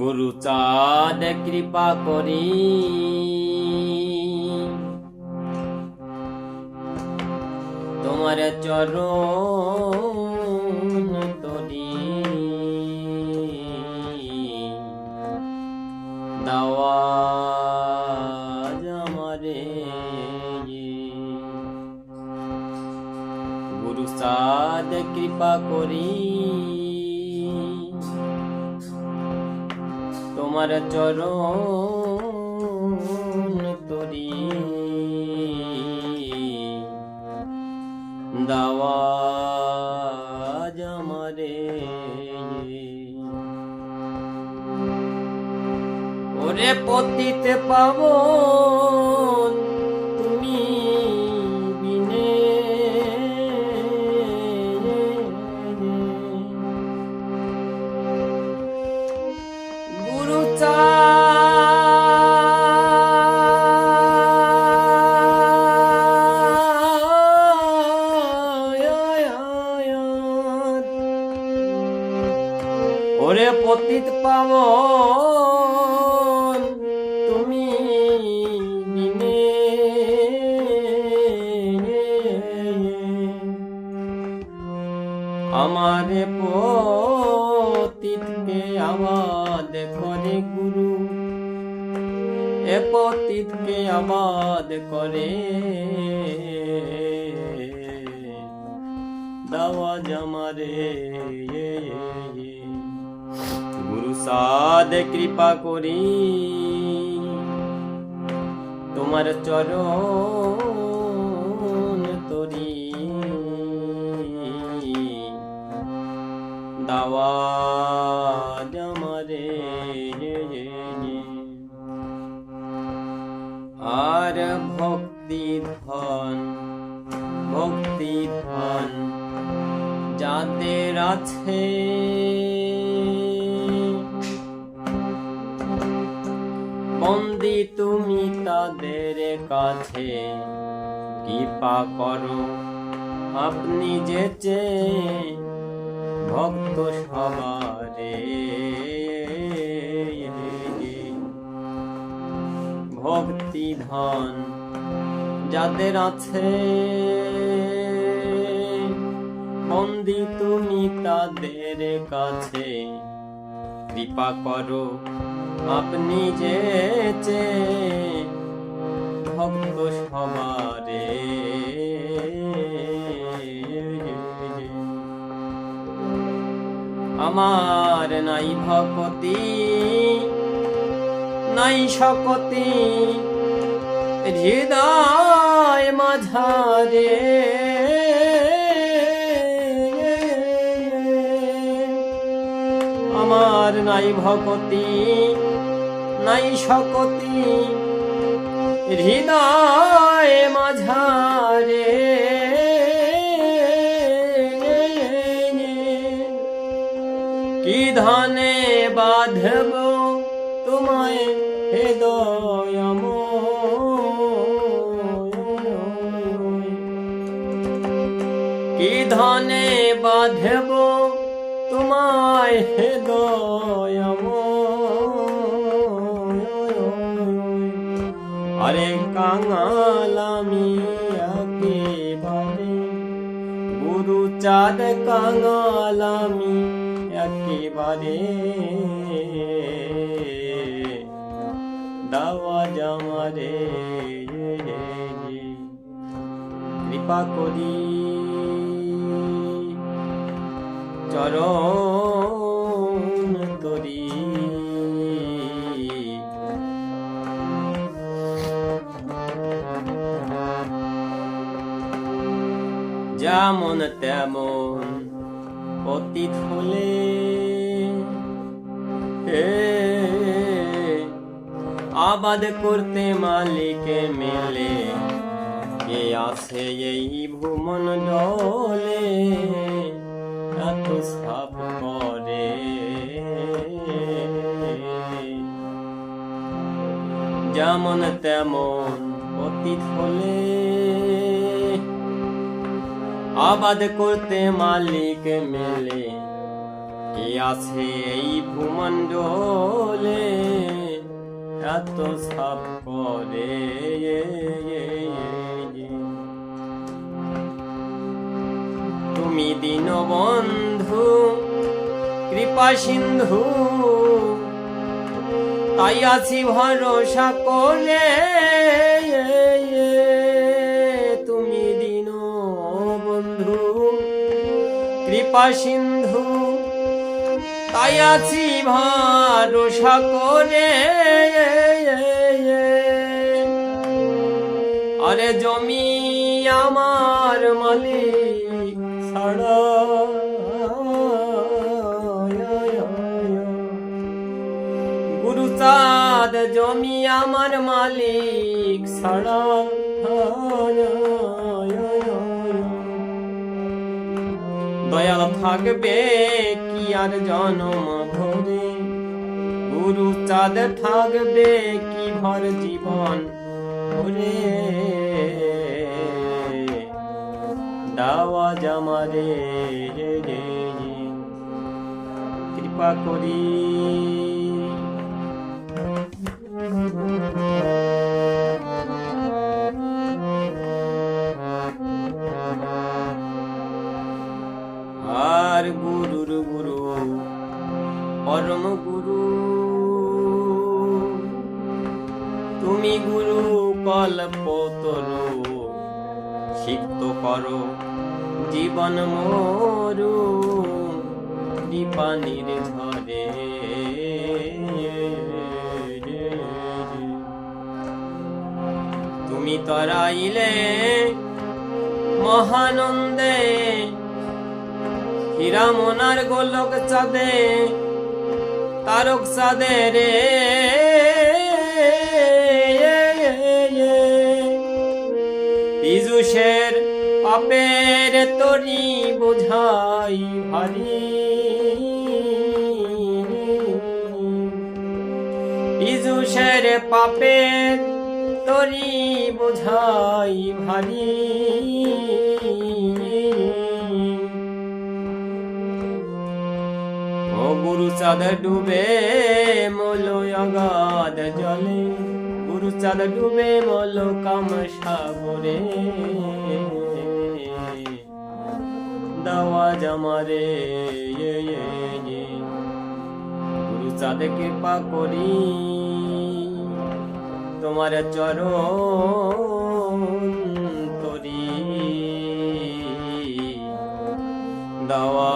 গুরু চাঁদ কৃপা করি। তোমার চরণ তরি। দাওয়াজ আমারে। গুরু সাদ কৃপা করি। তোমার চরণ তরি। দাওয়াজ আমারে। ওরে পতিতে পাবো ওরে পতিত পাবন, তুমি আমারে পতিতকে আবাদ করে গুরু, এ পতিতকে আবাদ করে দাওয়া জামারে গুরু সাদ কৃপা করি। তোমার চরণ তরি। দাওয়া জামারে আর ভক্তি ধন ভক্তি ধন যাদের আছে বন্দি তুমি তাদের কাছে কৃপা করো। আপনি যেচে ভক্ত সবারে ভক্তি ধন যাদের আছে বন্দি তুমি তাদের কাছে কৃপা করো আপনি যে চে ভক্ত সবারে আমার নাই ভকতি, নাই শকতি, হৃদয় মাঝারে। আমার নাই ভকতি নাই শকতি। হৃদয় মাঝারে কি ধনে বাঁধব তোমায় হৃদয়ম কি ধনে বাঁধব তোমায় হৃদয়ম আরে কাঙালামি একেবারে। গুরু চাঁদ কাঙালামি একেবারে। দাওয়া জামারে কৃপা করি। চরণ যেমন তেমন অতীত হলে আবাদ করতে মালিকে মেলে কে আছে এই ভুমন ডলে এত সাপ করে যেমন তেমন অতীত হলে আবাদ করতে মালিক মেলে। কে আছে এই ভূমণ্ডলে এত সাপ করে তুমি দীনবন্ধু, কৃপা সিন্ধু, তাই আছি ভরসা করে। কৃপা সিন্ধু, তাই আছি ভরসা করে আরে জমি আমার মালিক ছাড়া গুরুচাঁদ জমি আমার মালিক ছাড়া। দয়াল থাকবে কি আর জনম ভরে? গুরু চাঁদ থাকবে কি ভর জীবন ভরে? দাওয়া জামারে রে। কৃপা করি। তুমি গুরু কল্প তরু সিক্ত করো, জীবন মরু, দীপানির ঝরে। তুমি তরাইলে মহানন্দে হীরা হীরামনার গোলক চাঁদে, তারক চাঁদে রে। পীযুষের পাপের তরি বোঝাই ভারী। পীযুষের পাপের তরি বোঝাই ভারী। ও গুরু চাঁদ ডুবে মলো অগাধ জলে। চাঁদ ডুবে মলো কাম সাগরে দাওয়া জামারে এ, এ, এ। গুরু চাঁদ কৃপা করি তোমার চরণ তরি দাওয়া